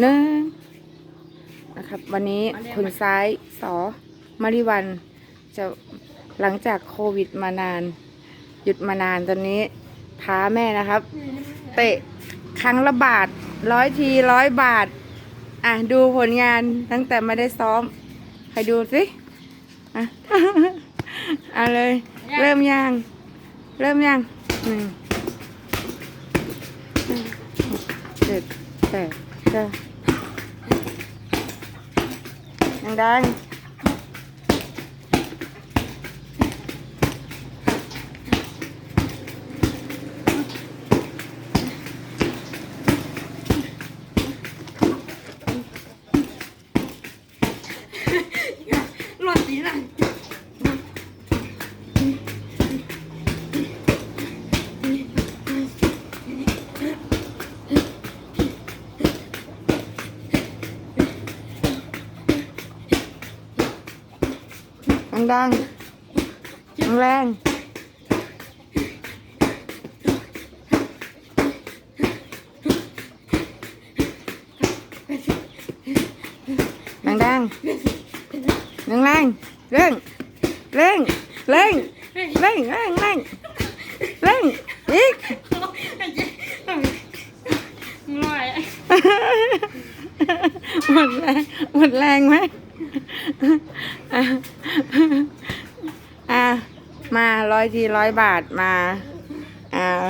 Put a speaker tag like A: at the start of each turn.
A: หนึ่งนะครับ วันนี้คุณซ้ายสอมาริวัน จะหลังจากโควิดมานาน หยุดมานานตอนนี้ท้าแม่นะครับ เตะครั้งละบาทร้อยทีร้อยบาท อะ ดูผลงานตั้งแต่ไม่ได้ซ้อม ใครดูสิอะเอาเลย เริ่มยัง เริ่มยังหนึ่งเจ็ดแปด kìa Đen đen
B: Loạn tí này. ดัง
A: ดังแรงดังดังดังแรงเร่งเร่งเร่งเร่งเร่งเร่งเร่งอีกหมดแรงหมดแรงไหม อะมาร้อยทีร้อยบาทมา อ่า